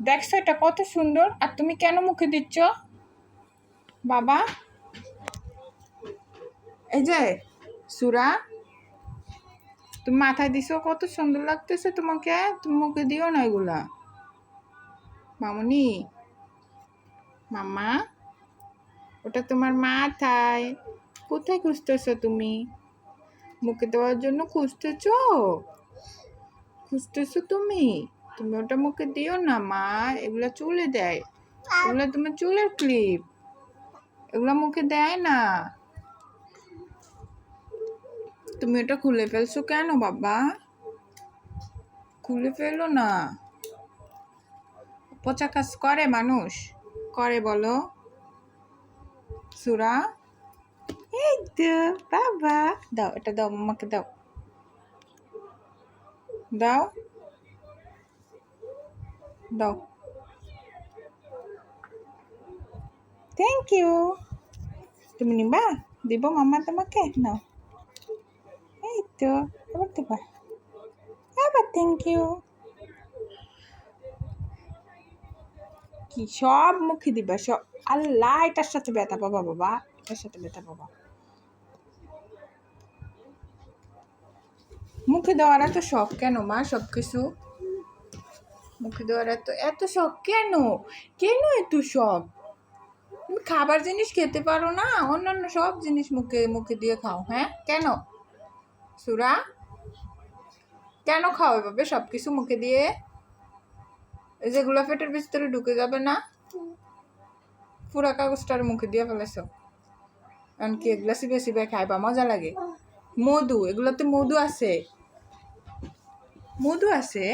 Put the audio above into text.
দেখছ এটা কত সুন্দর। আর তুমি কেন মুখে দিচ্ছ? বাবা। এই যে, সুরা। তুমি মাথায় দিছো কত সুন্দর লাগতেছে তোমাকে। তুমি মুখে দিও না এগুলা। মামনি। মামা ওটা তোমার মাথায়। কোথায় খুঁজতেছো তুমি? মুখে দেওয়ার জন্য খুঁজতেছো? খুঁজতেছো তুমি? তুমি ওটা মুখে দিও না, মা। এগুলা চুলে দেয়। এগুলা তোমার চুলের ক্লিপ। এগুলা মুখে দেয় না। তুমি ওটা খুলে ফেলছো কেন, বাবা? খুলে ফেলো না। পচা কাজ করে মানুষ। করে বলো। সুরা? এই তো, বাবা। দাও, এটা দাও, মামাকে দাও। দাও। দাও। থ্যাংক ইউ তুমি নিবা? দিব মামা তোমাকে? নাও। এই তো, আবার দেবা। আবার থ্যাংক ইউ কি সব মুখে দিবা, সব আল্লাহ, এটার সাথে ব্যথা পাবা বাবা, এটার সাথে ব্যথা পাবা। মুখে দেওয়ার এত শখ কেন মা সব কিছু মুখে দেওয়ার এত এত শখ কেন? কেন এত শখ? তুমি খাবার জিনিস খেতে পারো না, অন্যান্য সব জিনিস মুখে মুখে দিয়ে খাও হ্যাঁ? কেন? সুরা? কেন খাও এভাবে? সব কিছু মুখে দিয়ে? এই যেগুলো পেটের ভিতরে ঢুকে যাবে না? পুরা কাগজটার মুখে দিয়ে ফেলেছ। এমনকি এগুলা সিবে সিবে খাইবা, মজা লাগে। মধু, এগুলোতে মধু আছে। মধু আছে?